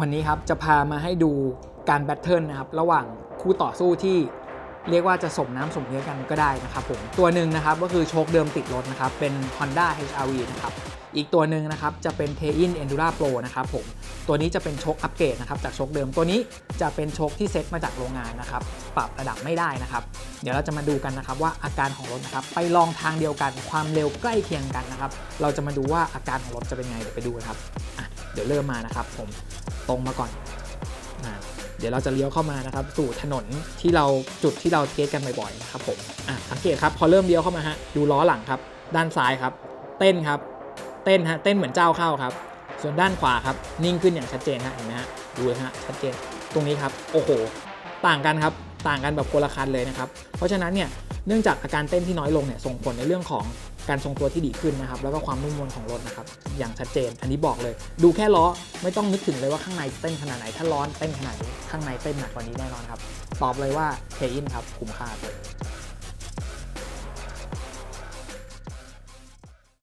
วันนี้ครับจะพามาให้ดูการแบทเทิลนะครับระหว่างคู่ต่อสู้ที่เรียกว่าจะสมน้ำสมเนื้อกันก็ได้นะครับผมตัวหนึ่งนะครับก็คือโชคเดิมติดรถนะครับเป็น Honda HR-V นะครับอีกตัวหนึ่งนะครับจะเป็น t e i n Endura Pro นะครับผมตัวนี้จะเป็นโชคอัปเกรดนะครับจากโชคเดิมตัวนี้จะเป็นโชคที่เซ็ตมาจากโรงงานนะครับปรับระดับไม่ได้นะครับ เดี๋ยวเราจะมาดูกันนะครับว่าอาการของรถนะครับไปลองทางเดียวกันความเร็วใกล้เคียงกันนะครับ เราจะมาดูว่าอาการของรถจะเป็นไงเดี๋ยวไปดูกันครับเดี๋ยวเริ่มมานะครับผม รงมาก่อนอะเดี๋ยวเราจะเลี้ยวเข้ามานะครับ สู่ถนนที่เราจุดที่เราเทสกันบ่อยๆนะครับผมอะสังเกตครับพอเริ่มเลี้ยวเข้ามาฮะดูล้อหลังครับ ด้านซ้ายครับ เต้นครับ เต้นฮะเต้นเหมือนเจ้าเข้าครับ ส่วนด้านขวาครับ นิ่งขึ้นอย่างชัดเจนฮะเห็นไหมฮะดูเลยฮะชัดเจนตรงนี้ครับโอ้โห ต่างกันครับต่างกันแบบคนละคันเลยนะครับ เพราะฉะนั้นเนี่ยเนื่องจากอาการเต้นที่น้อยลงเนี่ยส่งผลในเรื่องของ การทรงตัวที่ดีขึ้นนะครับ แล้วก็ความนุ่มนวลของรถนะครับ อย่างชัดเจน อันนี้บอกเลย ดูแค่ล้อไม่ต้องนึกถึงเลยว่าข้างในเต้นขนาดไหน ถ้าร้อนเต้นขนาดนี้ข้างในเต้นหนักกว่านี้แน่นอนครับ ตอบเลยว่าเทอินครับ คุ้มค่าเลย